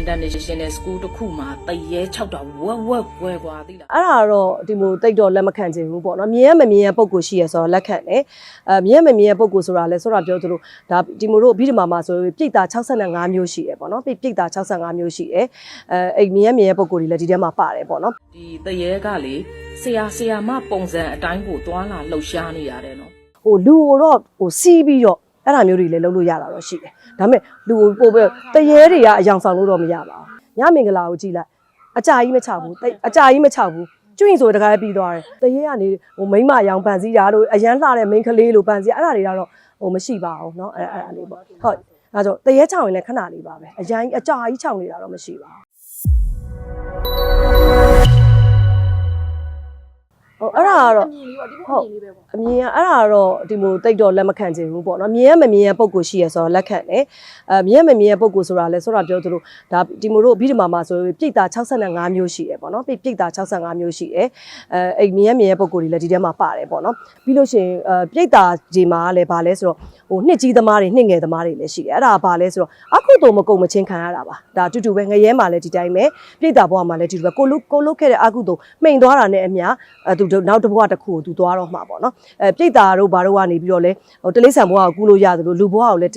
International School တစ်ခုမှာတရေ6တောင်ဝက်ဝက်ကွဲกว่าသိလား အဲ့ဒါတော့ဒီမိုတိတ်တော့လက်မခံချင်ဘူးပေါ့နော်မြင်ရမမြင်ရပုံကိုရှိရဆိုတော့လက်ခံတယ်အဲမြင်ရမမြင်ရပုံကိုဆိုတာလဲဆိုတာပြောသလိုဒါဒီမိုတို့အဘိဓမ္မာမှာဆိုပြိတ္တာ65မျိုးရှိရပေါ့နော်ပြိတ္တာ65မျိုးရှိတယ်အဲအဲ့မြင်ရမြင်ရပုံကိုတွေလည်းဒီထဲမှာပါတယ်ပေါ့နော် ဒီတရေကလေဆရာဆရာမပုံစံအတိုင်းကိုတွာလာလှုပ်ရှားနေရတယ်နော် ဟိုလူကိုတော့ဟိုစီးပြီးတော့ အဲ့ဒါမျိုးတွေလည်းလုပ်လို့ရတာတော့ရှိတယ်ဒါပေမဲ့လူကိုပို့ပဲတရေတွေကအယောင်ဆောင်လို့တော့မရပါဘူးညမင်္ဂလာကိုကြည့်လိုက်အကြာကြီးမချဘူးတိတ်အကြာကြီးမချဘူးကျွင့်ဆိုတခါလည်းပြီးသွားတယ်တရေကနေဟိုမိမ့်မရောင်ပန်စည်းတာတို့အရန်လှတဲ့မိန်းကလေးလိုပန်စည်းအဲ့ဒါတွေကတော့ဟိုမရှိပါဘူးเนาะအဲ့အဲ့ဒါလေးပေါ့ဟုတ်အဲဒါဆိုတရေချောင်ရင်လည်းခဏလေးပါပဲအရန်အကြာကြီးချောင်နေတာတော့မရှိပါဘူး ဟိုအဲ့ဒါကတော့အမြင်လေးပေါ့ဒီဘက်အမြင်လေးပဲပေါ့အမြင်ကအဲ့ဒါတော့ဒီမိုတိတ်တော့လက်မခံချင်ဘူးပေါ့နော်မြင်ရမမြင်ရပုံကိုရှိရဆိုတော့လက်ခံတယ်အဲမြင်ရမမြင်ရပုံကိုဆိုတာလဲဆိုတာပြောသလိုဒါဒီမိုတို့အဘိဓမ္မာမှာဆိုပြိတ္တာ65မျိုးရှိရပေါ့နော်ပြိတ္တာ65မျိုးရှိတယ်အဲအဲ့မြင်ရမြင်ရပုံကိုတွေလည်းဒီထဲမှာပါတယ်ပေါ့နော်ပြီးလို့ရှိရင်အဲပြိတ္တာဒီမှာလည်းဗာလဲဆိုတော့ဟိုနှစ်ကြီးသမားတွေနှစ်ငယ်သမားတွေလည်းရှိတယ်အဲ့ဒါဗာလဲဆိုတော့အခုတော့မကုံမချင်းခံရတာပါဒါအတူတူပဲငရဲမှာလည်းဒီတိုင်းပဲပြိတ္တာဘဝမှာလည်းဒီလိုပဲကိုလုကိုလုခဲ့တဲ့အခုတော့မှိန်သွားတာနဲ့အမျှအဲသူနောက်တစ်ဘဝတစ်ခုကိုသူသွားတော့မှာပေါ့နော်အဲပြိတ္တာတို့ဘာတို့ကနေပြီးတော့လဲဟိုတလိษံဘွားကိုကူးလို့ရတယ်လို့လူဘွားကိုလည်း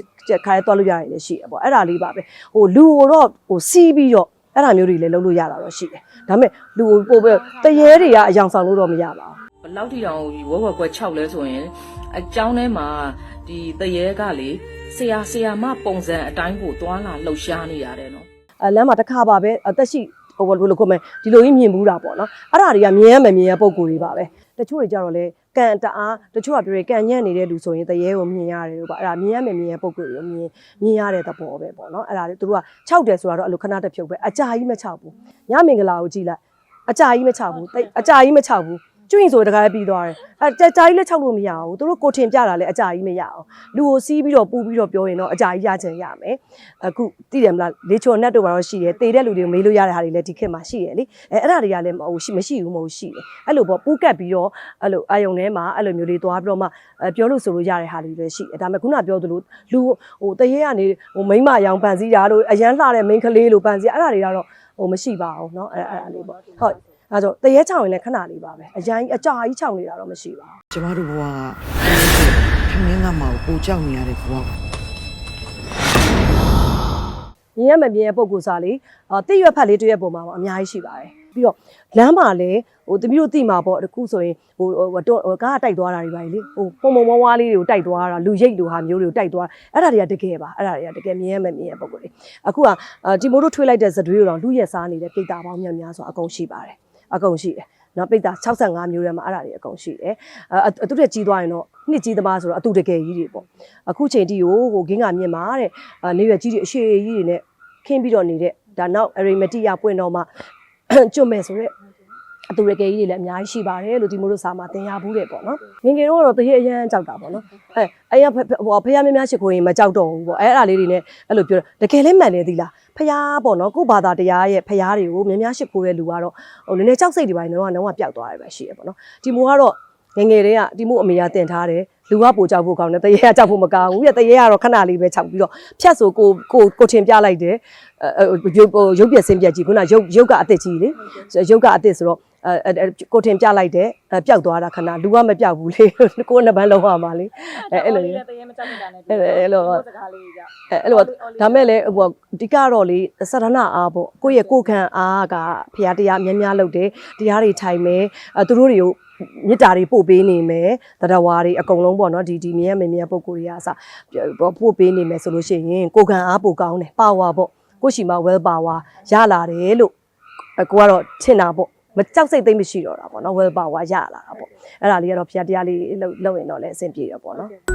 ခါရဲသွားလို့ရတယ်လည်းရှိတယ်ပေါ့အဲ့ဒါလေးပါပဲဟိုလူကိုတော့ဟိုစီးပြီးတော့အဲ့ဒါမျိုးတွေလည်းလုပ်လို့ရတာတော့ရှိတယ်ဒါပေမဲ့လူကိုပို့ပဲတရေတွေကအယောင်ဆောင်လို့တော့မရပါဘူးဘယ်လောက်ထိတောင်ဝက်ဝက်ကွဲ6လဲဆိုရင်အကြောင်းထဲမှာဒီတရေကလေဆရာဆရာမပုံစံအတိုင်းကိုတွာလာလှုပ်ရှားနေရတယ်နော်အဲလမ်းမှာတစ်ခါပါပဲအသက်ရှိဟိုဘယ်လိုခေါ်မလဲဒီလိုကြီးမြင်ဘူးတာပေါ့နော်အဲ့ဒါတွေကမြင်ရမမြင်ရပုံကိုယ်တွေပါပဲ တချို့တွေကြတော့လေကံတအားတချို့ကပြောရကံညံ့နေတဲ့လူဆိုရင်တရေကိုမြင်ရတယ်လို့ပါအဲ့ဒါမြင်ရမမြင်ရပုံကိုယ်တွေကိုမြင်မြင်ရတဲ့သဘောပဲပေါ့နော်အဲ့ဒါလေသူတို့က6တယ်ဆိုတော့အဲ့လိုခဏတစ်ဖြုတ်ပဲအကြာကြီးမ6ဘူးညမင်္ဂလာကိုကြည့်လိုက်အကြာကြီးမ6ဘူးတိတ်အကြာကြီးမ6ဘူး ကျွင့်ဆိုတခါလည်းပြီးသွားတယ်အဲကြာကြာကြီးလည်း6လို့မရဘူးသူတို့ကိုထင်ပြတာလည်းအကြာကြီးမရအောင်လူကိုစီးပြီးတော့ပူပြီးတော့ပြောရင်တော့အကြာကြီးရချင်ရမယ်အခုသိတယ်မလားလေချော်နက်တို့ဘာလို့ရှိတယ်တေတဲ့လူတွေကိုမေးလို့ရတဲ့ဟာတွေလည်းဒီခေတ်မှာရှိတယ်လေအဲအဲ့ဒါတွေကလည်းမဟုတ်ရှိမရှိဘူးမဟုတ်ရှိတယ်အဲ့လိုပေါ့ပူးကတ်ပြီးတော့အဲ့လိုအာယုံထဲမှာအဲ့လိုမျိုးလေးသွားပြီးတော့မှအဲပြောလို့ဆိုလို့ရတဲ့ဟာတွေလည်းရှိတယ်ဒါပေမဲ့ခုနပြောသလိုလူဟိုတရေကနေဟိုမိမရောင်ပန်စည်းတာလို့အရန်လှတဲ့မိန်းကလေးလိုပန်စည်းအဲ့ဒါတွေကတော့ဟိုမရှိပါဘူးเนาะအဲ့အဲ့ဒါလေးပေါ့ဟုတ် အဲဒါဆိုတရေချောင်ရင်လည်းခဏလေးပါပဲအရင်အကြာကြီးချောင်နေတာတော့မရှိပါဘူးကျမတို့ဘဝကခမင်းကမှာကိုပိုကြောက်နေရတဲ့ဘဝမြင်ရမမြင်ရပုံကိုစားလေးအာတိရွက်ဖက်လေးတွေ့ရပုံမှာပေါ့အများကြီးရှိပါတယ်ပြီးတော့လမ်းမှာလည်းဟိုတမီးတို့တိမှာပေါ့တခုဆိုရင်ဟိုဟိုတော့ဟိုကားကတိုက်သွားတာတွေပါလေဟိုပုံပုံဝါးဝါးလေးတွေကိုတိုက်သွားတာလူရိတ်လိုဟာမျိုးတွေကိုတိုက်သွားအဲ့ဒါတွေကတကယ်ပါအဲ့ဒါတွေကတကယ်မြင်ရမမြင်ရပုံကိုလေအခုကအာဒီမိုတို့ထွေးလိုက်တဲ့ဇတွေးကိုတော့လူရက်စားနေတဲ့ပိတ်တာပေါင်းများများဆိုအကုန်ရှိပါတယ် အကုန်ရှိတယ်နော်ပိတ်တာ65မျိုးထဲမှာအဲ့ဒါတွေအကုန်ရှိတယ်အအတူတက်ကြီးသွားရင်တော့နှစ်ကြီးသမားဆိုတော့အတူတကယ်ကြီးတွေပေါ့အခုချိန်ထိကိုဟိုဂင်းကမြင့်မှာတဲ့အာနေရွယ်ကြီးတွေအရှိကြီးတွေနဲ့ခင်းပြီးတော့နေတဲ့ဒါနောက်အရိမတိယပွင့်တော့မှကျွတ်မယ်ဆိုတော့ အတူရကယ်ကြီးတွေလည်းအများကြီးရှိပါတယ်လို့ဒီမို့လို့စာမှာသင်ရဘူးတယ်ပေါ့နော်ငင်ငယ်တော့တော့တရေအရန်ကြောက်တာပေါ့နော်အဲအရင်ဟိုဖះမများရှိခိုးရင်မကြောက်တော့ဘူးပေါ့အဲအဲ့ဒါလေးတွေနဲ့အဲ့လိုပြောတကယ်လည်းမှန်နေသီလားဖះပေါ့နော်ကို့ဘာသာတရားရဲ့ဖះတွေကိုများများရှိခိုးတဲ့လူကတော့ဟိုနည်းနည်းကြောက်စိတ်တွေပိုင်းတော့တော့ပျောက်သွားတယ်ပဲရှိရပေါ့နော်ဒီမိုကတော့ငယ်ငယ်တည်းကဒီမို့အမေကတင်ထားတယ်လူကပိုကြောက်ဖို့ကောင်းတယ်တရေကကြောက်ဖို့မကောင်းဘူးပြတရေကတော့ခဏလေးပဲခြောက်ပြီးတော့ဖြတ်ဆိုကိုကိုကိုထင်ပြလိုက်တယ်အဲရုပ်ရုပ်ပြက်စင်းပြက်ကြီးခုနရုပ်ရုပ်ကအစ်စ်ကြီးလေရုပ်ကအစ်စ်ဆိုတော့ အဲကိုထင်ပြလိုက်တယ်ပျောက်သွားတာခဏလူကမပျောက်ဘူးလေကိုနှစ်ပန်းလုံးရမှာလေအဲအဲ့လိုလည်းတရေမကြောက်နေတာနဲ့အဲ့လိုစကားလေးကြောက်အဲအဲ့လိုဒါမဲ့လေဟိုအဓိကတော့လေစရဏအားပေါ့ကိုယ့်ရဲ့ကိုယ်ခံအားကဖရာတရားများများလုပ်တယ်တရားတွေထိုင်မယ်အဲသူတို့တွေကိုမေတ္တာတွေပို့ပေးနေမယ်တရားဝါတွေအကုန်လုံးပေါ့နော်ဒီဒီမြဲမြဲမြဲပုံကိုယ်တွေကအစပို့ပေးနေမယ်ဆိုလို့ရှိရင်ကိုယ်ခံအားပိုကောင်းတယ်ပါဝါပေါ့ကိုရှိမှာ well power ရလာတယ်လို့အကိုကတော့ထင်တာပေါ့ မကြောက်စိတ်သိမ့်မရှိတော့တာပေါ့နော် well power ရလာတာပေါ့အဲ့ဒါလေးကတော့ဖရာတရားလေးလုပ်လုပ်ရင်တော့လည်းအဆင်ပြေတော့ပေါ့နော်